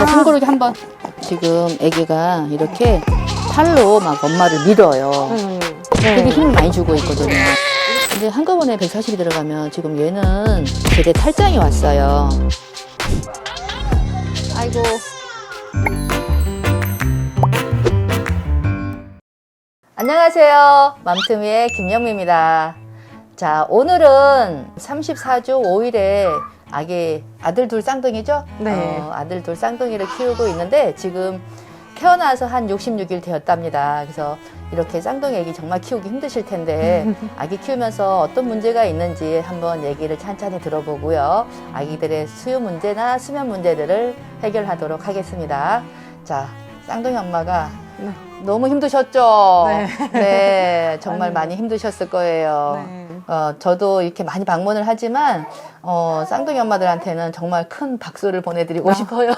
자, 숨고르기 한번. 지금 아기가 이렇게 팔로 막 엄마를 밀어요. 음. 되게 네. 힘을 많이 주고 있거든요. 근데 한꺼번에 140이 들어가면 지금 얘는 제대 탈장이 왔어요. 아이고. 안녕하세요. 맘틈이의 김영미입니다. 자, 오늘은 34주 5일에 아기 아들 둘 쌍둥이죠? 네. 어, 아들 둘 쌍둥이를 키우고 있는데 지금 태어나서 한 66일 되었답니다. 그래서 이렇게 쌍둥이 애기 정말 키우기 힘드실 텐데 아기 키우면서 어떤 문제가 있는지 한번 얘기를 찬찬히 들어보고요. 아기들의 수유 문제나 수면 문제들을 해결하도록 하겠습니다. 자, 쌍둥이 엄마가 네. 너무 힘드셨죠? 네. 네, 정말 아니요. 많이 힘드셨을 거예요. 네. 어, 저도 이렇게 많이 방문을 하지만, 어, 쌍둥이 엄마들한테는 정말 큰 박수를 보내드리고 아. 싶어요.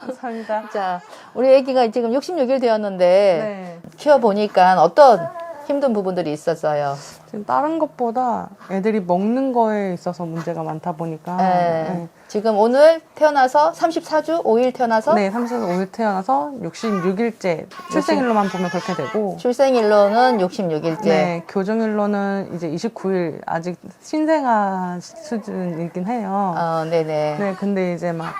감사합니다. 자, 우리 애기가 지금 66일 되었는데, 네. 키워보니까 어떤 힘든 부분들이 있었어요. 지금 다른 것보다 애들이 먹는 거에 있어서 문제가 많다 보니까 네. 지금 오늘 태어나서 34주 5일 태어나서 네, 35일 태어나서 66일째 출생일로만 보면 그렇게 되고 출생일로는 66일째. 네, 교정일로는 이제 29일 아직 신생아 수준이긴 해요. 어, 네네. 네, 근데 이제 막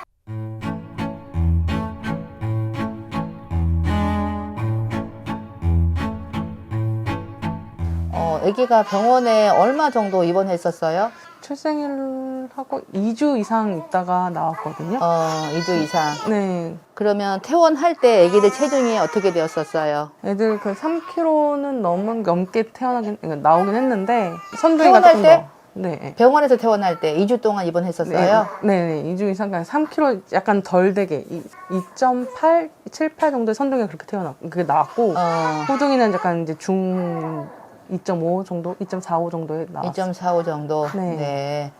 어, 아기가 병원에 얼마 정도 입원했었어요? 출생일하고 2주 이상 있다가 나왔거든요. 어, 2주 이상. 네, 그러면 퇴원할 때 아기들 체중이 어떻게 되었었어요? 애들 그 3kg는 넘은 넘게 태어나긴 그러니까 나오긴 했는데 선두가 태어날 조금 때? 더. 네. 병원에서 퇴원할 때 2주 동안 입원했었어요? 네, 네, 2주 이상, 그러니까 3kg 약간 덜 되게, 2.8, 7, 8 정도의 선동이가 그렇게 태어났고, 그게 나왔고, 어, 호둥이는 약간 이제 중 2.5 정도, 2.45 정도에 나왔어요. 2.45 정도. 네. 네.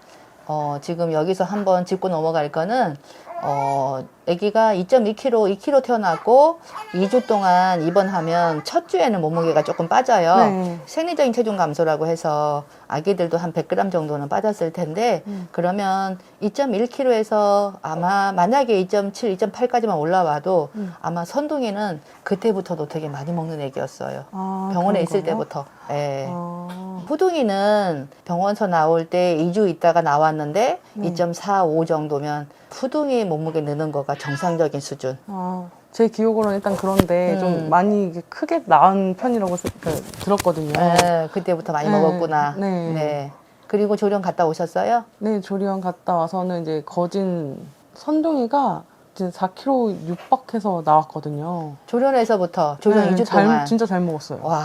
어, 지금 여기서 한번 짚고 넘어갈 거는 어, 아기가 2.2kg, 2kg 태어났고 2주 동안 입원하면 첫 주에는 몸무게가 조금 빠져요. 네. 생리적인 체중 감소라고 해서 아기들도 한 100g 정도는 빠졌을 텐데 음. 그러면 2.1kg에서 아마 만약에 2.7, 2.8까지만 올라와도 음. 아마 선둥이는 그때부터도 되게 많이 먹는 애기였어요. 아, 병원에 있을 거예요? 때부터. 예. 아, 후둥이는 병원서 나올 때 2주 있다가 나왔는데 네. 2.45 정도면 후둥이 몸무게 느는 거가 정상적인 수준. 아, 제 기억으로는 일단 그런데 음. 좀 많이 이게 크게 나은 편이라고 세- 그, 들었거든요. 예, 그때부터 많이 네. 먹었구나. 네. 그리고 조령 갔다 오셨어요? 네, 조리원 갔다 와서는 이제 거진 선동이가 이제 4kg 육박해서 나왔거든요. 조련에서부터 조령 네, 2주 잘- 동안. 진짜 잘 먹었어요. 와,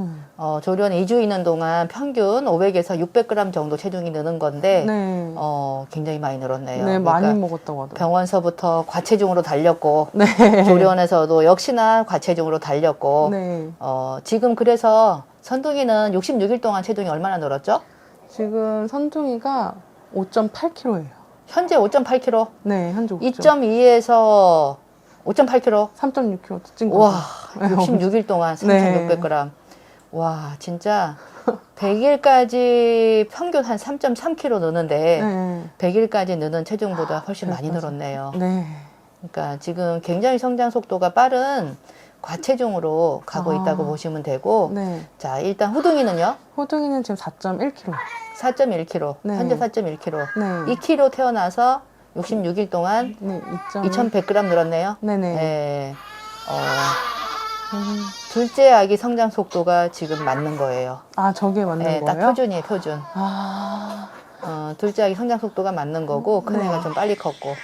음. 어, 조련 2주 있는 동안 평균 500에서 600g 정도 체중이 느는 건데, 네. 어, 굉장히 많이 늘었네요. 네, 그러니까 많이 먹었다고 하더라고요. 병원서부터 과체중으로 달렸고, 네. 조련에서도 역시나 과체중으로 달렸고, 네. 어, 지금 그래서 선둥이는 66일 동안 체중이 얼마나 늘었죠? 지금 선둥이가 5.8kg예요. 현재 5.8kg, 네, 현재 5. 2.2에서 5.8kg. 3.6kg 찐 와, 거죠. 66일 동안 네. 3,600g. 와, 진짜 100일까지 평균 한 3.3kg 느는데 네. 100일까지 느는 체중보다 훨씬 많이 그러니까요. 늘었네요. 네. 그러니까 지금 굉장히 성장 속도가 빠른 과체중으로 가고 아. 있다고 보시면 되고 네. 자, 일단 후둥이는요? 호둥이는 지금 4.1kg. 4.1kg. 네. 현재 4.1kg. 네. 2kg 태어나서 66일 동안 네, 2.1. 2,100g 늘었네요. 네네. 네. 어, 음. 둘째 아기 성장 속도가 지금 맞는 거예요. 아, 저게 맞는 네, 딱 거예요? 표준이에요, 표준. 아. 어, 둘째 아기 성장 속도가 맞는 거고, 큰 네. 애가 좀 빨리 컸고.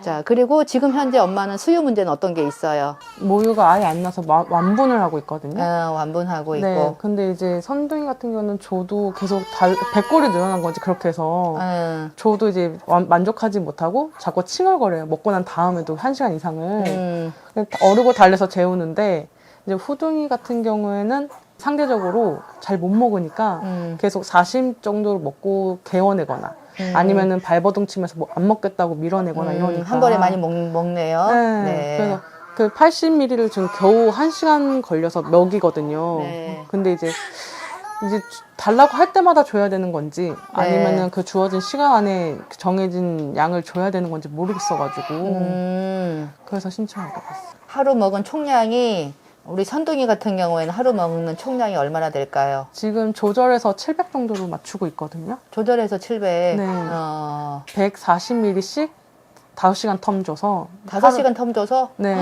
자, 그리고 지금 현재 엄마는 수유 문제는 어떤 게 있어요? 모유가 아예 안 나서 마- 완분을 하고 있거든요. 어, 완분하고 네. 있고. 근데 이제 선둥이 같은 경우는 저도 계속 달, 배꼴이 늘어난 거지, 그렇게 해서. 음, 저도 이제 완- 만족하지 못하고 자꾸 칭얼거려요. 먹고 난 다음에도 한시간 이상을. 음, 어르고 달래서 재우는데 이제 후둥이 같은 경우에는 상대적으로 잘 못 먹으니까 음, 계속 40 정도로 먹고 개워내거나 음. 아니면은 발버둥 치면서 뭐 안 먹겠다고 밀어내거나 음, 이러니까 한 번에 많이 먹, 먹네요. 네. 그래서 그 80ml를 지금 겨우 1시간 걸려서 먹이거든요. 네. 근데 이제 이제 주- 달라고 할 때마다 줘야 되는 건지 아니면은 그 주어진 시간 안에 정해진 양을 줘야 되는 건지 모르겠어가지고 음, 그래서 신청하게 됐어요. 하루 먹은 총량이 우리 선둥이 같은 경우에는 하루 먹는 총량이 얼마나 될까요? 지금 조절해서 700 정도로 맞추고 있거든요. 조절해서 700. 네. 어, 140ml씩 5시간 텀 줘서 5시간 텀 줘서? 네.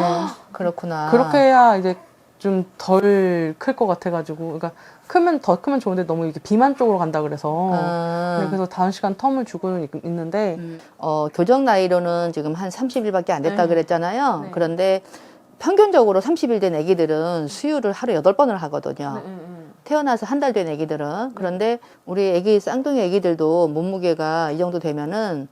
그렇구나. 그렇게 해야 이제 좀 덜 클 것 같아가지고 그러니까 크면 더 크면 좋은데 너무 이게 비만 쪽으로 간다 그래서 음. 네, 그래서 5시간 텀을 주고 있, 있는데 어, 교정 나이로는 지금 한 30일밖에 안 됐다 네. 그랬잖아요. 네. 그런데 평균적으로 30일 된 아기들은 수유를 하루 8번을 하거든요. 네, 태어나서 한 달 된 아기들은. 그런데 우리 아기 쌍둥이 아기들도 몸무게가 이 정도 되면은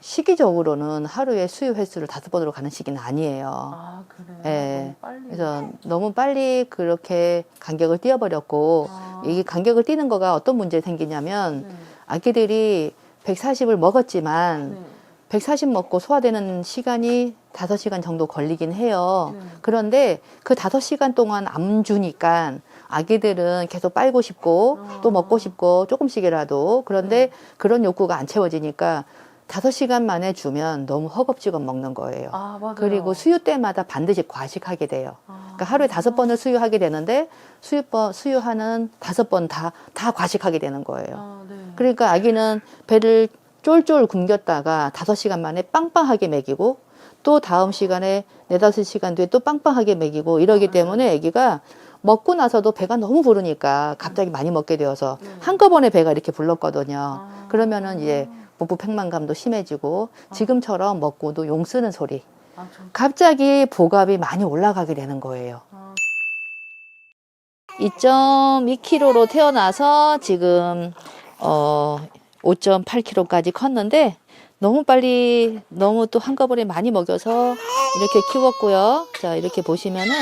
시기적으로는 하루에 수유 횟수를 다섯 번으로 가는 시기는 아니에요. 아 그래요? 예. 너무 빨리 그래서 너무 빨리 그렇게 간격을 띄워버렸고 아. 이 간격을 띄는 거가 어떤 문제 생기냐면 네. 아기들이 140을 먹었지만 네. 140 먹고 소화되는 시간이 5시간 정도 걸리긴 해요. 네. 그런데 그 5시간 동안 안 주니까 아기들은 계속 빨고 싶고 어. 또 먹고 싶고 조금씩이라도 그런데 네. 그런 욕구가 안 채워지니까 5시간 만에 주면 너무 허겁지겁 먹는 거예요. 아. 그리고 수유 때마다 반드시 과식하게 돼요. 아. 그러니까 하루에 다섯 번을 수유하게 되는데 수유번 수유하는 다섯 번 다 다 과식하게 되는 거예요. 아, 네. 그러니까 아기는 배를 쫄쫄 굶겼다가 다섯 시간 만에 빵빵하게 먹이고 또 다음 시간에 네다섯 시간 뒤에 또 빵빵하게 먹이고 이러기 아. 때문에 아기가 먹고 나서도 배가 너무 부르니까 갑자기 많이 먹게 되어서 네. 한꺼번에 배가 이렇게 불렀거든요. 아. 그러면은 이제 복부 팽만감도 심해지고 지금처럼 먹고도 용 쓰는 소리. 아, 저, 갑자기 보갑이 많이 올라가게 되는 거예요. 아, 2.2kg로 태어나서 지금 어 5.8kg까지 컸는데 너무 빨리 너무 또 한꺼번에 많이 먹여서 이렇게 키웠고요. 자 이렇게 보시면은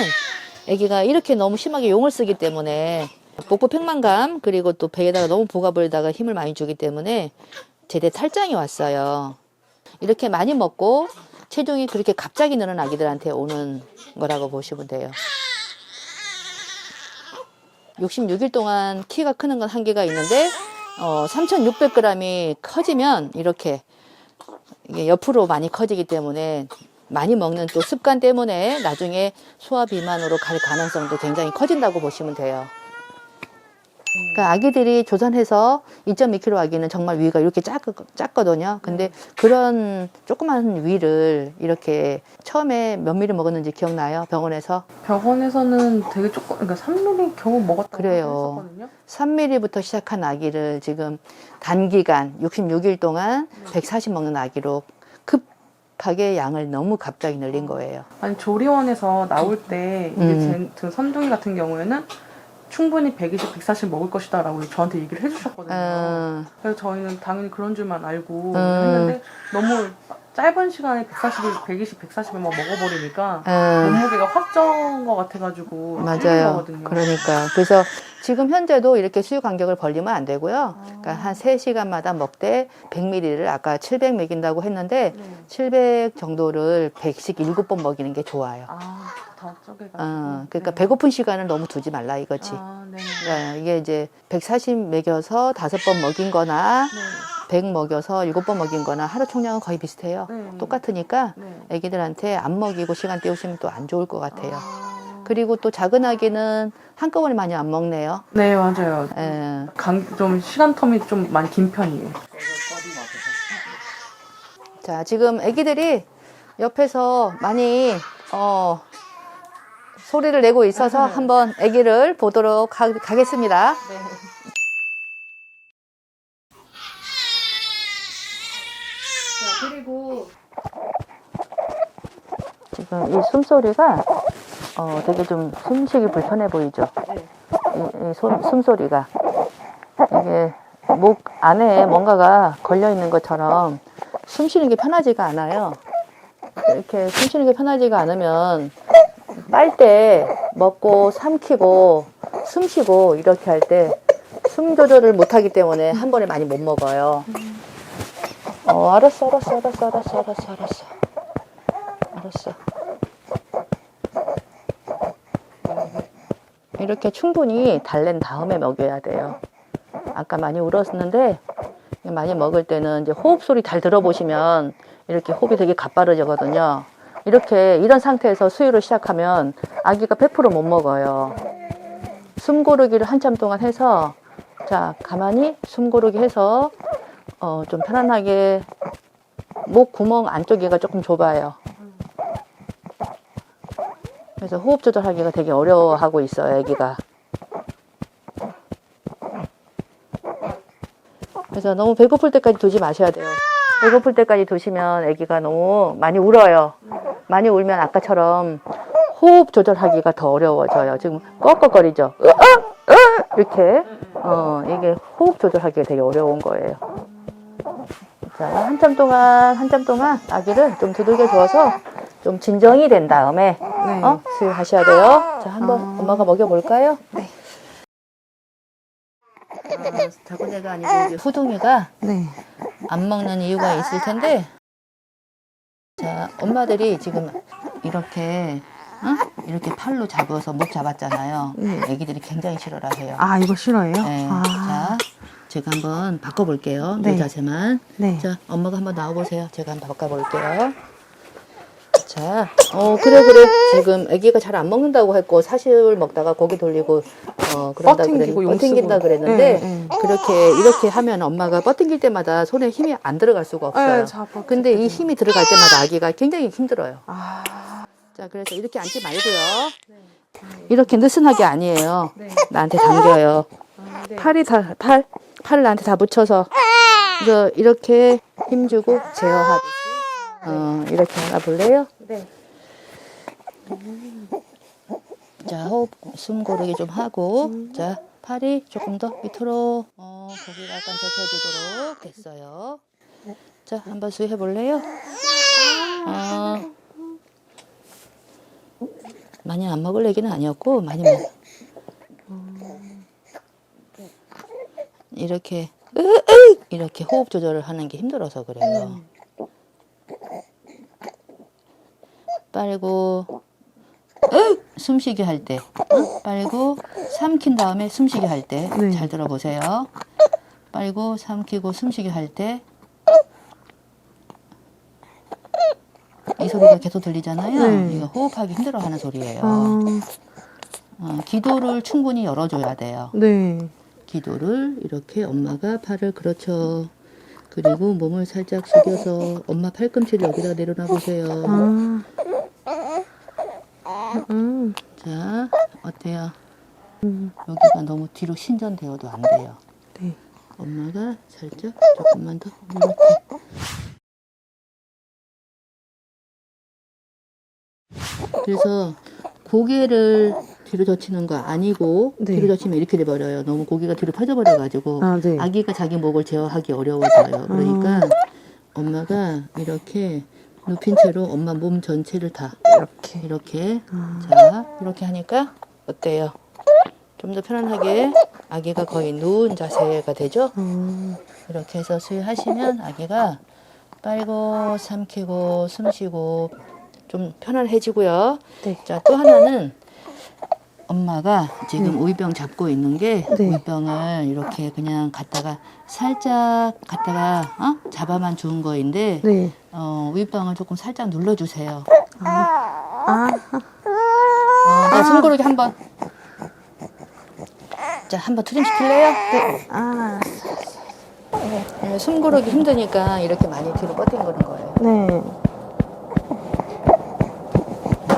아기가 이렇게 너무 심하게 용을 쓰기 때문에 복부 팽만감 그리고 또 배에다가 너무 보갑을다가 힘을 많이 주기 때문에 제대 탈장이 왔어요. 이렇게 많이 먹고 체중이 그렇게 갑자기 느는 아기들한테 오는 거라고 보시면 돼요. 66일 동안 키가 크는 건 한계가 있는데 어, 3,600g이 커지면 이렇게 옆으로 많이 커지기 때문에 많이 먹는 또 습관 때문에 나중에 소화 비만으로 갈 가능성도 굉장히 커진다고 보시면 돼요. 그러니까 아기들이 조산해서 2.2kg 아기는 정말 위가 이렇게 작, 작거든요. 근데 그런 조그만 위를 이렇게 처음에 몇 미리 먹었는지 기억나요? 병원에서? 병원에서는 되게 조금 그러니까 3mm 겨우 먹었다고 그래요. 했었거든요. 3mm부터 시작한 아기를 지금 단기간 66일 동안 140 먹는 아기로 급하게 양을 너무 갑자기 늘린 거예요. 아니 조리원에서 나올 때 이제 음. 제, 그 선둥이 같은 경우에는 충분히 120, 140 먹을 것이다 라고 저한테 얘기를 해주셨거든요. 음, 그래서 저희는 당연히 그런 줄만 알고 음. 했는데 너무 짧은 시간에 140을 120, 140을 막 먹어버리니까 음, 몸무게가 확 쪄은 것 같아가지고 맞아요. 거거든요. 그러니까 그래서 지금 현재도 이렇게 수유 간격을 벌리면 안 되고요. 그러니까 한 3시간마다 먹되 100ml를 아까 700 먹인다고 했는데 네. 700 정도를 117번 먹이는 게 좋아요. 아, 더 쪼개가지고. 어, 그러니까 네. 배고픈 시간을 너무 두지 말라 이거지. 아, 네. 네, 이게 이제 140 먹여서 다섯 번 먹인 거나 네. 100 먹여서 일곱 번 먹인 거나 하루 총량은 거의 비슷해요. 네. 똑같으니까 네. 애기들한테 안 먹이고 시간 때우시면 또 안 좋을 것 같아요. 아. 그리고 또 작은 아기는 한꺼번에 많이 안 먹네요. 네, 맞아요. 예. 강, 좀 시간 텀이 좀 많이 긴 편이에요. 자, 지금 아기들이 옆에서 많이 어, 소리를 내고 있어서 네. 한번 아기를 보도록 하, 가겠습니다. 네. 자, 그리고 지금 이 숨소리가 어, 되게 좀 숨쉬기 불편해 보이죠? 이, 이 숨, 숨소리가 이게 목 안에 뭔가가 걸려 있는 것처럼 숨 쉬는 게 편하지가 않아요. 이렇게 숨 쉬는 게 편하지가 않으면 빨 때 먹고 삼키고 숨 쉬고 이렇게 할 때 숨 조절을 못 하기 때문에 한 번에 많이 못 먹어요. 어, 알았어, 알았어, 알았어, 알았어, 알았어, 알았어. 알았어. 이렇게 충분히 달랜 다음에 먹여야 돼요. 아까 많이 울었는데 많이 먹을 때는 이제 호흡 소리 잘 들어보시면 이렇게 호흡이 되게 가빠르거든요. 이렇게 이런 상태에서 수유를 시작하면 아기가 100%못 먹어요. 숨 고르기를 한참 동안 해서 자 가만히 숨 고르기 해서 어, 좀 편안하게 목 구멍 안쪽에가 조금 좁아요. 그래서 호흡 조절하기가 되게 어려워하고 있어요, 아기가. 그래서 너무 배고플 때까지 두지 마셔야 돼요. 배고플 때까지 두시면 아기가 너무 많이 울어요. 많이 울면 아까처럼 호흡 조절하기가 더 어려워져요. 지금 꺽꺽거리죠. 이렇게 어 이게 호흡 조절하기가 되게 어려운 거예요. 자 한참 동안 한참 동안 아기를 좀 두들겨 줘서 좀 진정이 된 다음에 네. 어 수유하셔야 돼요. 자 한번 아. 엄마가 먹여볼까요? 네. 아, 자고내가 아니고 이제 후둥이가 네. 안 먹는 이유가 있을 텐데 자 엄마들이 지금 이렇게 어? 이렇게 팔로 잡아서 목 잡았잖아요. 네. 애기들이 굉장히 싫어라 해요. 아, 이거 싫어해요? 네. 아, 자 제가 한번 바꿔볼게요. 네. 이 자세만. 네. 자 엄마가 한번 나와보세요. 제가 한번 바꿔볼게요. 자, 어 그래 그래 지금 아기가 잘 안 먹는다고 했고 사실 먹다가 고개 돌리고 어 그런다 용 뻗팅긴다 쓰고. 그랬는데 네, 네. 그렇게 이렇게 하면 엄마가 뻗팅길 때마다 손에 힘이 안 들어갈 수가 없어요. 네. 근데 이 힘이 들어갈 때마다 아기가 굉장히 힘들어요. 아, 자, 그래서 이렇게 앉지 말고요. 이렇게 느슨하게 아니에요. 네. 나한테 당겨요. 아, 네. 팔이 다, 팔, 팔을 나한테 다 붙여서, 그래서 이렇게 힘주고 제어하듯이, 어, 이렇게 하나 볼래요? 네. 자, 호흡, 숨 고르기 좀 하고, 자, 팔이 조금 더 밑으로, 어, 고기가 약간 젖혀지도록 됐어요. 자, 한번 수해 볼래요? 어, 많이 안 먹을 얘기는 아니었고, 많이 먹. 이렇게, 이렇게 호흡 조절을 하는 게 힘들어서 그래요. 빨고, 숨쉬기 할 때, 어? 빨고 삼킨 다음에 숨쉬기 할 때, 네. 잘 들어보세요. 빨고 삼키고 숨쉬기 할 때, 이 소리가 계속 들리잖아요. 네. 이거 호흡하기 힘들어하는 소리예요. 아, 어, 기도를 충분히 열어줘야 돼요. 네. 기도를 이렇게 엄마가 팔을 그렇죠. 그리고 몸을 살짝 숙여서 엄마 팔꿈치를 여기다 내려놔 보세요. 아. 음, 자, 어때요? 음, 여기가 너무 뒤로 신전되어도 안 돼요. 네. 엄마가 살짝 조금만 더 이렇게. 그래서 고개를 뒤로 젖히는 거 아니고 네. 뒤로 젖히면 이렇게 돼버려요. 너무 고개가 뒤로 펴져버려가지고 아, 네. 아기가 자기 목을 제어하기 어려워져요. 그러니까 엄마가 이렇게 눕힌 채로 엄마 몸 전체를 다 이렇게. 이렇게 아, 자 이렇게 하니까 어때요? 좀 더 편안하게 아기가 거의 누운 자세가 되죠? 어, 이렇게 해서 수유하시면 아기가 빨고 삼키고 숨쉬고 좀 편안해지고요. 네. 자또 하나는 엄마가 지금 우유병 잡고 있는 게 네. 우유병을 이렇게 그냥 갖다가 살짝 갖다가 어? 잡아만 주는 거인데 네. 어, 우유병을 조금 살짝 눌러주세요. 아, 어, 자, 숨고르기 한번. 자, 한번 트림 시킬래요? 네. 아, 네, 숨고르기 힘드니까 이렇게 많이 뒤로 뻗팅거는 거예요. 네.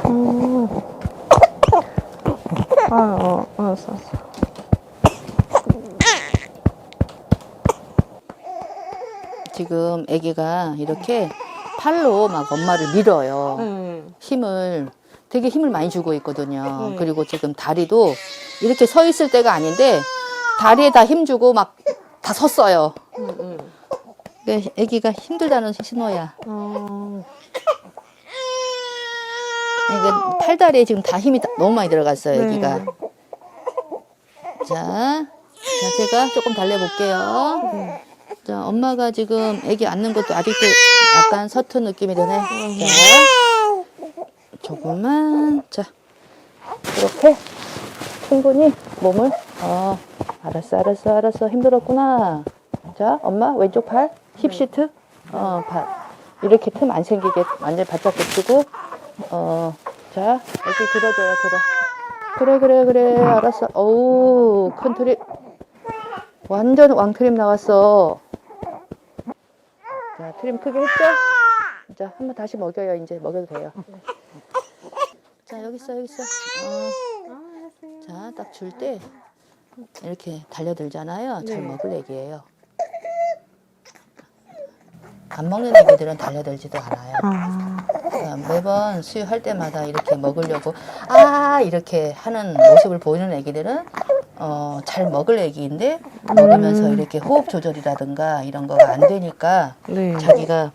음. 아, 어, 알았어. 지금 아기가 이렇게 팔로 막 엄마를 밀어요. 네. 힘을 되게 힘을 많이 주고 있거든요. 네. 그리고 지금 다리도 이렇게 서 있을 때가 아닌데 다리에 다 힘 주고 막 다 섰어요. 음, 음. 그러니까 아기가 힘들다는 신호야. 어, 그러니까 팔다리에 지금 다 힘이 다- 너무 많이 들어갔어요, 네. 아기가. 자, 자, 제가 조금 달래볼게요. 네. 자, 엄마가 지금 아기 앉는 것도 아직도 약간 서툰 느낌이 드네. 음. 자, 조금만. 자, 이렇게. 충분히 몸을 어 알았어 알았어 알았어 힘들었구나 자 엄마 왼쪽 팔 힙 시트 어 발. 이렇게 틈 안 생기게 완전 바짝 붙이고 어자 여기 들어줘요 들어 그래 그래 그래 알았어 어우 큰 트립 완전 왕트립 나왔어 자 트림 크게 했죠 자 한번 다시 먹여요 이제 먹여도 돼요 자 여기 있어 여기 있어 어. 자, 딱 줄 때 이렇게 달려들잖아요. 잘 네. 먹을 애기예요. 안 먹는 애기들은 달려들지도 않아요. 매번 수유할 때마다 이렇게 먹으려고 아 이렇게 하는 모습을 보이는 애기들은 어, 잘 먹을 애기인데 먹으면서 이렇게 호흡 조절이라든가 이런 거가 안 되니까 네. 자기가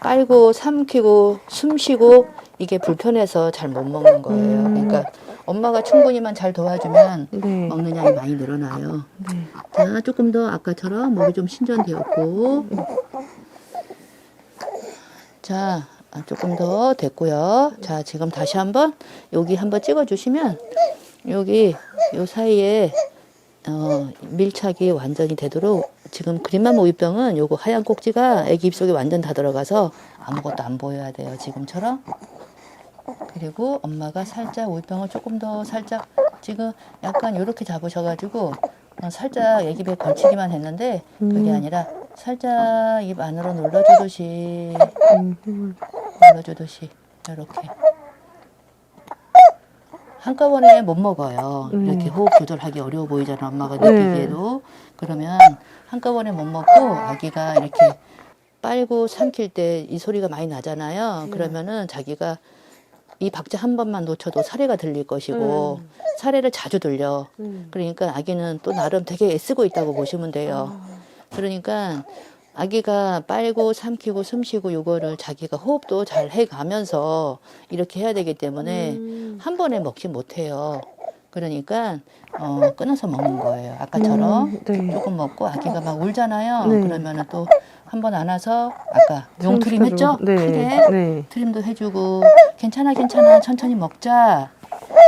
빨고 삼키고 숨 쉬고 이게 불편해서 잘 못 먹는 거예요. 그러니까 엄마가 충분히만 잘 도와주면 네. 먹는 양이 많이 늘어나요. 네. 자, 조금 더 아까처럼 목이 좀 신전되었고. 자, 아, 조금 더 됐고요. 자, 지금 다시 한번 여기 한번 찍어 주시면 여기 요 사이에 어, 밀착이 완전히 되도록 지금 그린만 모유병은 요거 하얀 꼭지가 애기 입속에 완전 다 들어가서 아무것도 안 보여야 돼요. 지금처럼. 그리고 엄마가 살짝 우유병을 조금 더 살짝 지금 약간 이렇게 잡으셔가지고 어, 살짝 애기 배 걸치기만 했는데 그게 음. 아니라 살짝 입 안으로 눌러주듯이 음, 눌러주듯이 이렇게 한꺼번에 못 먹어요. 음. 이렇게 호흡 조절하기 어려워 보이잖아 엄마가 네. 느끼기에도 그러면 한꺼번에 못 먹고 아기가 이렇게 빨고 삼킬 때 이 소리가 많이 나잖아요. 그러면은 자기가 이 박자 한 번만 놓쳐도 사례가 들릴 것이고 사례를 자주 들려. 음. 그러니까 아기는 또 나름 되게 애쓰고 있다고 보시면 돼요. 그러니까 아기가 빨고 삼키고 숨쉬고 요거를 자기가 호흡도 잘 해가면서 이렇게 해야 되기 때문에 음. 한 번에 먹지 못해요. 그러니까 어, 끊어서 먹는 거예요. 아까처럼 음, 네. 조금 먹고 아기가 막 울잖아요. 네. 그러면은 또 한번 안아서 아까 용트림 했죠? 네. 크게 네. 트림도 해주고 괜찮아 괜찮아 천천히 먹자.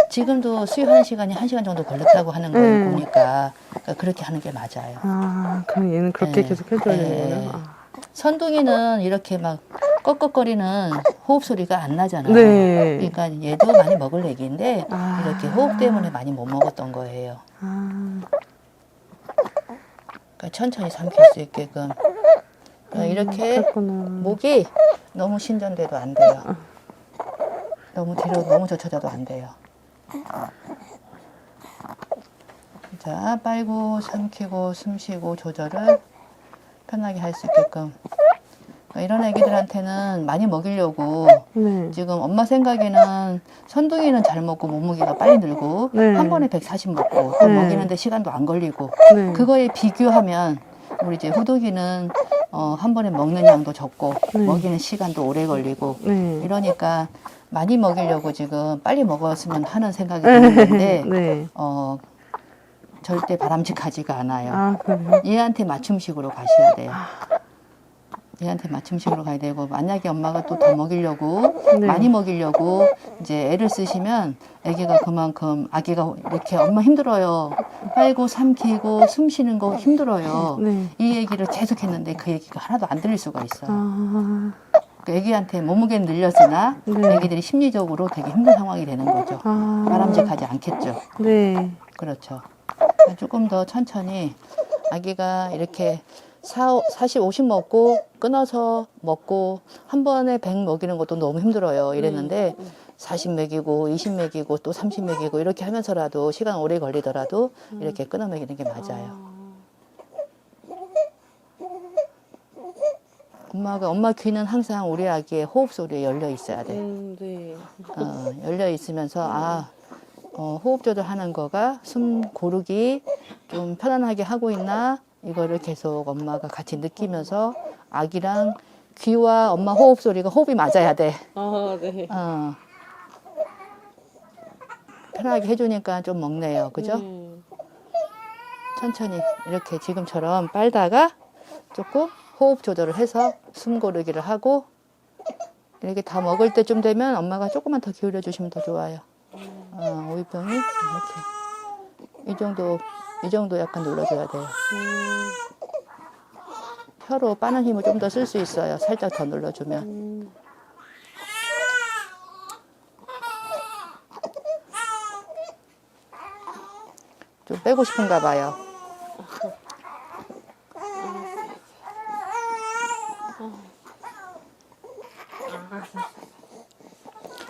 지금도 수유하는 시간이 한 시간 정도 걸렸다고 하는 걸 음. 보니까 그러니까 그렇게 하는 게 맞아요. 아, 그럼 얘는 그렇게 네. 계속 해줘야 네. 되는구나. 아. 선둥이는 이렇게 막 꺽꺽거리는 호흡 소리가 안 나잖아요. 네. 그러니까 얘도 많이 먹을 애기인데 아. 이렇게 호흡 때문에 많이 못 먹었던 거예요. 아, 그러니까 천천히 삼킬 수 있게끔 그러니까 이렇게. 목이 너무 신전돼도 안 돼요. 너무 뒤로 너무 젖혀져도 안 돼요. 자, 빨고 삼키고 숨쉬고 조절을 편하게 할 수 있게끔. 그러니까 이런 애기들한테는 많이 먹이려고 네. 지금 엄마 생각에는 선둥이는 잘 먹고 몸무게가 빨리 늘고 네. 한 번에 140 먹고 또 네. 먹이는데 시간도 안 걸리고 네. 그거에 비교하면 우리 이제 후독이는 어, 한 번에 먹는 양도 적고 네. 먹이는 시간도 오래 걸리고 네. 이러니까 많이 먹이려고 지금 빨리 먹었으면 하는 생각이 드는데 네. 어, 절대 바람직하지가 않아요. 아, 그래요? 얘한테 맞춤식으로 가셔야 돼요. 얘한테 맞춤식으로 가야 되고 만약에 엄마가 또 더 먹이려고 네. 많이 먹이려고 이제 애를 쓰시면 아기가 그만큼 아기가 이렇게 엄마 힘들어요. 빨고 삼키고 숨 쉬는 거 힘들어요. 네. 이 얘기를 계속 했는데 그 얘기가 하나도 안 들릴 수가 있어요. 아, 그 애기한테 몸무게는 늘렸으나 네. 애기들이 심리적으로 되게 힘든 상황이 되는 거죠. 아. 바람직하지 않겠죠. 네. 그렇죠. 그러니까 조금 더 천천히 아기가 이렇게 4, 40, 50 먹고 끊어서 먹고 한 번에 100 먹이는 것도 너무 힘들어요. 이랬는데 40 먹이고 20 먹이고 또 30 먹이고 이렇게 하면서라도 시간 오래 걸리더라도 이렇게 끊어 먹이는 게 맞아요. 엄마가 엄마 귀는 항상 우리 아기의 호흡 소리에 열려 있어야 돼. 음, 네. 어, 열려 있으면서 아 어, 호흡 조절하는 거가 숨 고르기 좀 편안하게 하고 있나 이거를 계속 엄마가 같이 느끼면서 아기랑 귀와 엄마 호흡 소리가 호흡이 맞아야 돼. 아, 네. 어. 편하게 해주니까 좀 먹네요. 그죠? 음. 천천히 이렇게 지금처럼 빨다가 조금 호흡 조절을 해서 숨 고르기를 하고 이렇게 다 먹을 때쯤 되면 엄마가 조금만 더 기울여 주시면 더 좋아요. 어, 오이병이 이렇게 이 정도, 이 정도 약간 눌러줘야 돼요. 음, 혀로 빠는 힘을 좀 더 쓸 수 있어요. 살짝 더 눌러주면. 음. 좀 빼고 싶은가 봐요.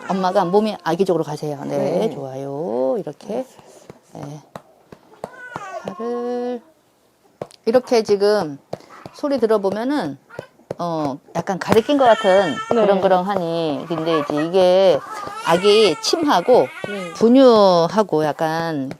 엄마가 몸이 아기적으로 가세요. 네, 네. 좋아요. 이렇게. 네. 발을 이렇게 지금 소리 들어보면은 어 약간 가리킨 것 같은 네. 그렁그렁하니 근데 이제 이게 아기 침하고 네. 분유하고 약간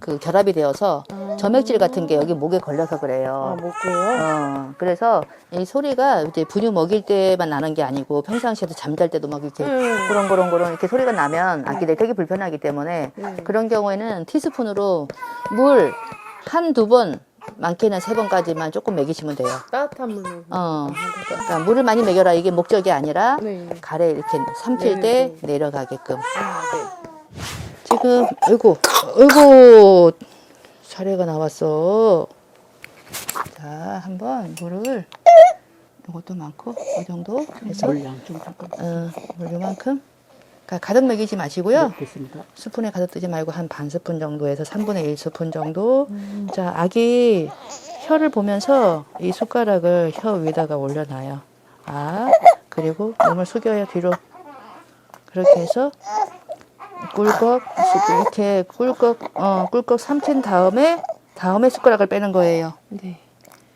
그 결합이 되어서 아. 점액질 같은 게 여기 목에 걸려서 아, 그래요. 먹게요? 어, 그래서 이 소리가 이제 분유 먹일 때만 나는 게 아니고 평상시에도 잠잘 때도 막 이렇게 음. 고렁고렁고렁 이렇게 소리가 나면 아기들이 되게 불편하기 때문에 네. 그런 경우에는 티스푼으로 물 한두 번, 많게는 세 번까지만 조금 먹이시면 돼요. 따뜻한 물로. 어, 그러니까 물을 많이 먹여라 이게 목적이 아니라 네. 가래 이렇게 삼킬 네, 때 네. 내려가게끔. 아, 네. 지금 아이고 아이고 사례가 나왔어. 자 한번 물을 이것도 많고 이 정도 해서 물량 좀 잠깐 어, 물 요만큼 그러니까 가득 먹이지 마시고요. 됐습니다. 스푼에 가득 뜨지 말고 한 반 스푼 정도에서 3분의 1 스푼 정도. 자 아기 혀를 보면서 이 숟가락을 혀 위에다가 올려놔요. 아 그리고 몸을 숙여요 뒤로. 그렇게 해서 꿀꺽 이렇게 꿀꺽 어 꿀꺽 삼킨 다음에 다음에 숟가락을 빼는 거예요. 네.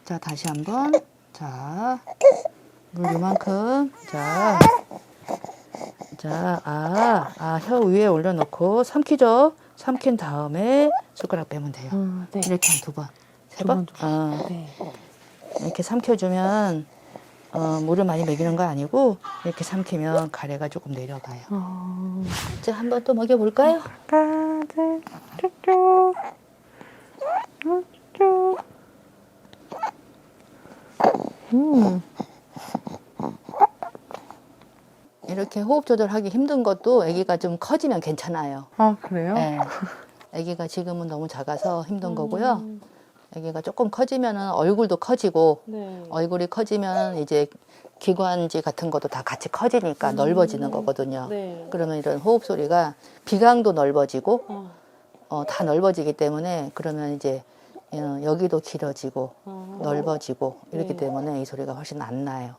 자 다시 한번 자물 요만큼 자. 자, 아, 아, 혀 위에 올려놓고 삼키죠? 삼킨 다음에 숟가락 빼면 돼요. 아, 네. 이렇게 한 두 번, 세 두 번? 번, 두 어, 네. 이렇게 삼켜주면, 어, 물을 많이 먹이는 거 아니고, 이렇게 삼키면 가래가 조금 내려가요. 어, 자, 한번 또 먹여볼까요? 가득 쭉쭉 쭉쭉 음. 이렇게 호흡 조절하기 힘든 것도 아기가 좀 커지면 괜찮아요. 아 그래요? 네. 아기가 지금은 너무 작아서 힘든 거고요. 음. 아기가 조금 커지면은 얼굴도 커지고, 네. 얼굴이 커지면 이제 기관지 같은 것도 다 같이 커지니까 넓어지는 거거든요. 네. 그러면 이런 호흡 소리가 비강도 넓어지고 어, 어, 다 넓어지기 때문에 그러면 이제 어, 여기도 길어지고 어. 넓어지고 이렇기 네. 때문에 이 소리가 훨씬 안 나요.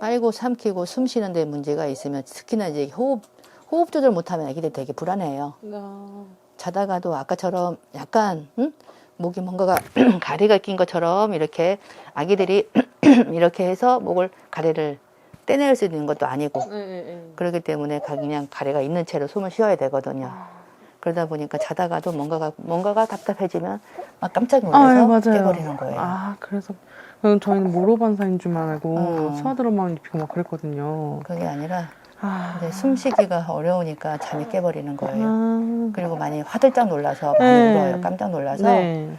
빨고 삼키고 숨 쉬는 데 문제가 있으면 특히나 이제 호흡 호흡 조절 못하면 아기들 되게 불안해요. 아, 자다가도 아까처럼 약간 응? 목이 뭔가가 가래가 낀 것처럼 이렇게 아기들이 이렇게 해서 목을 가래를 떼낼 수 있는 것도 아니고 네, 네, 네. 그렇기 때문에 가- 그냥 가래가 있는 채로 숨을 쉬어야 되거든요. 그러다 보니까 자다가도 뭔가가 뭔가가 답답해지면 막 깜짝 놀라서. 깨버리는 거예요. 아, 그래서 저희는 모로 반사인 줄만 알고 어. 수화드럼만 입히고 막 그랬거든요. 그게 아니라 아, 이제 숨쉬기가 어려우니까 잠이 깨버리는 거예요. 아, 그리고 많이 화들짝 놀라서 많이 네. 울어요. 깜짝 놀라서 네.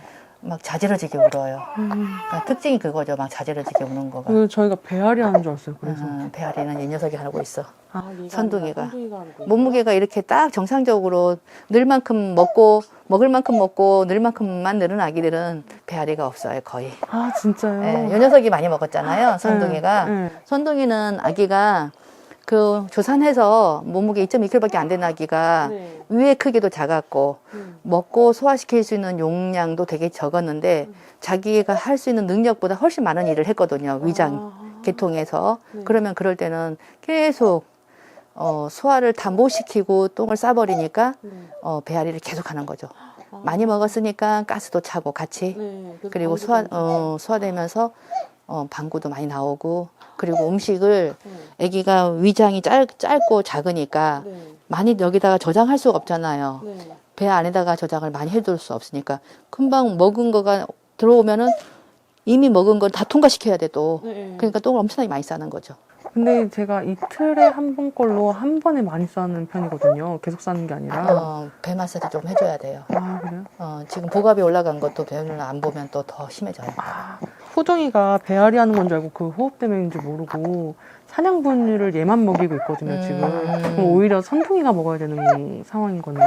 막 자지러지게 울어요. 음. 그러니까 특징이 그거죠. 막 자지러지게 우는 거가. 그 저희가 배앓이 하는 줄 알았어요. 그래서 음, 배앓이는 이 녀석이 하고 있어. 아, 선둥이가. 몸무게가 이렇게 딱 정상적으로 늘 만큼 먹고 먹을 만큼 먹고 늘 만큼만 늘은 아기들은 배앓이가 없어요 거의. 아 진짜요? 예, 요 녀석이 많이 먹었잖아요 선둥이가. 네, 네. 선둥이는 아기가 그 조산해서 몸무게 2.2kg밖에 안 되는 아기가 네. 위의 크기도 작았고 음. 먹고 소화시킬 수 있는 용량도 되게 적었는데 자기가 할 수 있는 능력보다 훨씬 많은 일을 했거든요 위장 아, 계통에서 네. 그러면 그럴 때는 계속 어, 소화를 다못 시키고 똥을 싸버리니까 네. 어, 배앓이를 계속하는 거죠. 아. 많이 먹었으니까 가스도 차고 같이 네. 그리고 소화 어, 소화되면서 어, 방구도 많이 나오고 그리고 음식을 네. 아기가 위장이 짧, 짧고 작으니까 네. 많이 여기다가 저장할 수가 없잖아요. 네. 배 안에다가 저장을 많이 해둘 수 없으니까 금방 먹은 거가 들어오면은 이미 먹은 건 다 통과시켜야 돼 또. 네. 그러니까 똥을 엄청나게 많이 싸는 거죠. 근데 제가 이틀에 한 번 걸로 한 번에 많이 싸는 편이거든요. 계속 싸는 게 아니라. 어, 배 마사지 좀 해줘야 돼요. 아 그래요? 어, 지금 보갑이 올라간 것도 배를 안 보면 또 더 심해져요. 아, 호정이가 배앓이 하는 건 줄 알고 그 호흡 때문인지 모르고 사냥 분유를 얘만 먹이고 있거든요 지금. 음. 그럼 오히려 선풍이가 먹어야 되는 상황인 거네요?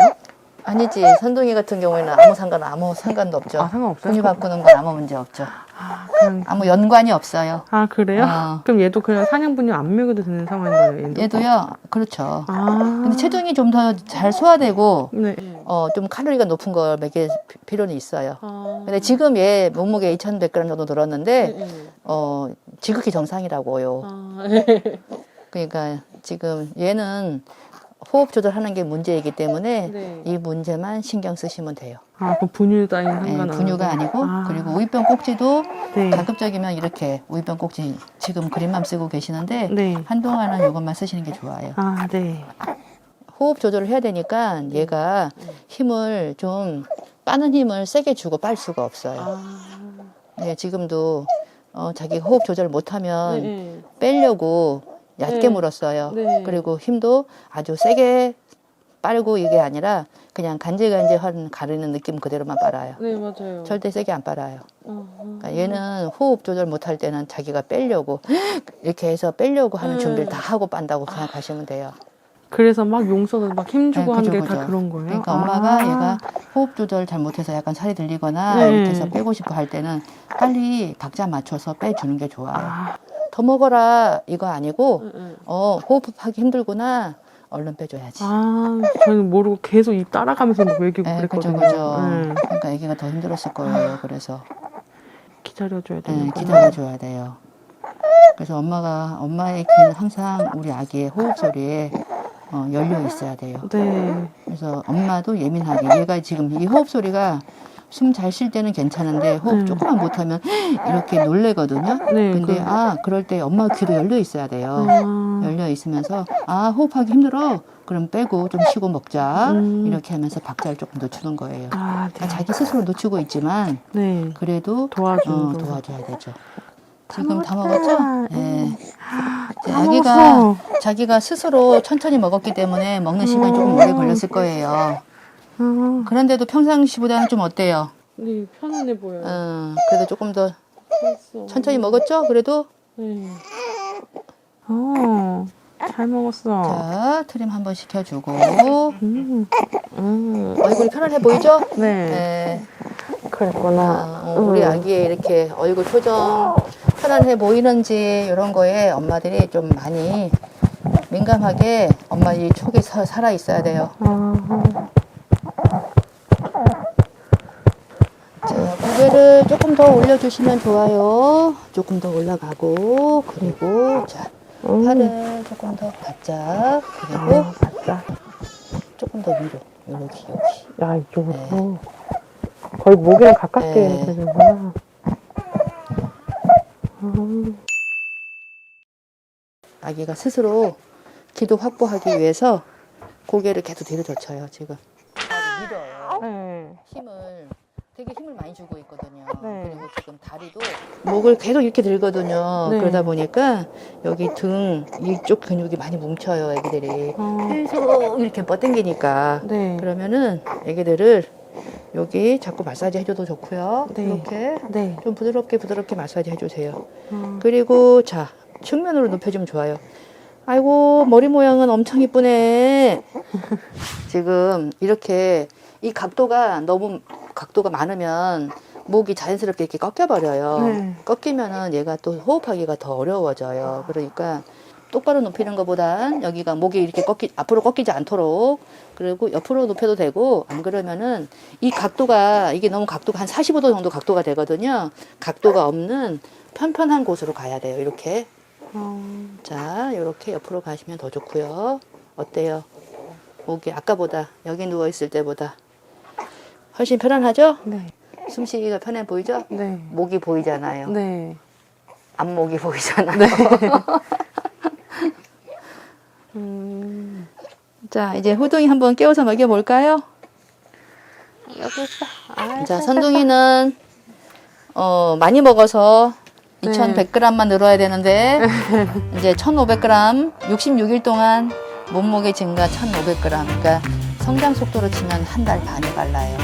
아니지. 선동이 같은 경우에는 아무 상관 아무 상관도 없죠. 아, 상관없어요? 분유 바꾸는 건 아무 문제 없죠. 아, 그냥 아무 연관이 없어요. 아 그래요? 어. 그럼 얘도 그냥 사냥분유 안 먹여도 되는 상황인 거예요? 얘도? 얘도요. 그렇죠. 아. 근데 체중이 좀 더 잘 소화되고 네. 어, 좀 칼로리가 높은 걸 먹일 피- 필요는 있어요. 아. 근데 지금 얘 몸무게 2,100g 정도 늘었는데 네. 어, 지극히 정상이라고요. 아, 네. 그러니까 지금 얘는 호흡 조절하는 게 문제이기 때문에 네. 이 문제만 신경 쓰시면 돼요. 아, 그 분유 따위 예, 상관 안 분유가? 아니고 아. 그리고 우유병 꼭지도 네. 가급적이면 이렇게 우유병 꼭지 지금 그림만 쓰고 계시는데 네. 한동안은 이것만 쓰시는 게 좋아요. 아, 네. 호흡 조절을 해야 되니까 얘가 힘을 좀 빠는 힘을 세게 주고 빨 수가 없어요. 아. 네, 지금도 어, 자기 호흡 조절 못하면 네. 빼려고 얕게 네. 물었어요. 네. 그리고 힘도 아주 세게 빨고 이게 아니라 그냥 간질간질한 가르는 느낌 그대로만 빨아요. 네, 맞아요. 절대 세게 안 빨아요. 어, 어. 그러니까 얘는 호흡 조절 못할 때는 자기가 빼려고 이렇게 해서 빼려고 하는 음. 준비를 다 하고 빤다고 생각하시면 돼요. 그래서 막 용서도 막 힘주고 네, 하는 게 다. 그런 거예요? 그러니까 아. 엄마가 얘가 호흡 조절 잘못해서 약간 살이 들리거나 네. 이렇게 해서 빼고 싶어 할 때는 빨리 박자 맞춰서 빼주는 게 좋아요. 아. 더 먹어라 이거 아니고. 어 호흡하기 힘들구나 얼른 빼줘야지. 아, 저는 모르고 계속 입 따라가면서 막 먹이고 네, 그죠, 그랬거든요. 그죠. 네. 그러니까 아기가 더 힘들었을 거예요. 그래서 기다려줘야 네, 되는 거 기다려줘야 돼요. 그래서 엄마가 엄마의 귀는 항상 우리 아기의 호흡 소리에 어, 열려 있어야 돼요. 네. 그래서 엄마도 예민하게 얘가 지금 이 호흡 소리가 숨 잘 쉴 때는 괜찮은데 호흡 음. 조금만 못하면 이렇게 놀래거든요. 네, 근데 그- 아 그럴 때 엄마 귀도 열려 있어야 돼요. 아. 열려 있으면서 아 호흡하기 힘들어. 그럼 빼고 좀 쉬고 먹자. 음. 이렇게 하면서 박자를 조금 늦추는 거예요. 아, 네. 그러니까 자기 스스로 늦추고 있지만 네. 그래도 도와주는 어, 거. 도와줘야 되죠. 지금 다. 먹었죠? 네. 이제 다 아기가 먹었어. 자기가 스스로 천천히 먹었기 때문에 먹는 시간이 조금 오래 걸렸을 거예요. 아, 그런데도 평상시보다는 좀 어때요? 네, 편안해 보여요. 어, 그래도 조금 더 됐어. 천천히 먹었죠? 그래도 네. 어, 잘 먹었어. 자 트림 한번 시켜주고 음, 음, 얼굴이 편안해 보이죠? 네. 네. 그랬구나. 어, 우리 아기의 이렇게 얼굴 표정 편안해 보이는지 이런 거에 엄마들이 좀 많이 민감하게 엄마 이 촉이 사- 살아 있어야 돼요. 아, 자, 고개를 조금 더 올려주시면 좋아요. 조금 더 올라가고 그리고 자 음. 팔을 조금 더 바짝 그리고 아, 맞다. 조금 더 위로 여기 여기. 야, 이쪽으로. 거의 목이랑 가깝게 네. 되는구나. 아기가 스스로 기도 확보하기 위해서 고개를 계속 뒤로 젖혀요 지금. 밀어요. 네. 힘을 되게 힘을 많이 주고 있거든요. 네. 그리고 지금 다리도 목을 계속 이렇게 들거든요. 네. 그러다 보니까 여기 등 이쪽 근육이 많이 뭉쳐요, 애기들이. 어, 계속 이렇게 뻗당기니까. 네. 그러면은 애기들을 여기 자꾸 마사지 해줘도 좋고요. 네. 이렇게 네. 좀 부드럽게 부드럽게 마사지 해주세요. 어, 그리고 자 측면으로 눕혀주면 좋아요. 아이고 머리 모양은 엄청 이쁘네. 지금 이렇게 이 각도가 너무 각도가 많으면 목이 자연스럽게 이렇게 꺾여버려요. 네. 꺾이면은 얘가 또 호흡하기가 더 어려워져요. 그러니까 똑바로 높이는 것보단 여기가 목이 이렇게 꺾이 앞으로 꺾이지 않도록 그리고 옆으로 높여도 되고 안 그러면은 이 각도가 이게 너무 각도가 한 45도 정도 각도가 되거든요. 각도가 없는 편편한 곳으로 가야 돼요. 이렇게 어, 자 이렇게 옆으로 가시면 더 좋고요. 어때요? 목이 아까보다 여기 누워 있을 때보다 훨씬 편안하죠? 네. 숨쉬기가 편해 보이죠? 네. 목이 보이잖아요. 네. 앞목이 보이잖아요. 음, 자, 이제 호동이 한번 깨워서 먹여볼까요? 여기 있어. 아, 자, 선둥이는 어, 많이 먹어서 네. 2,100g만 늘어야 되는데 이제 1,500g, 66일 동안 몸무게 증가 1,500g. 그러니까 성장 속도로 치면 한 달 반이 빨라요.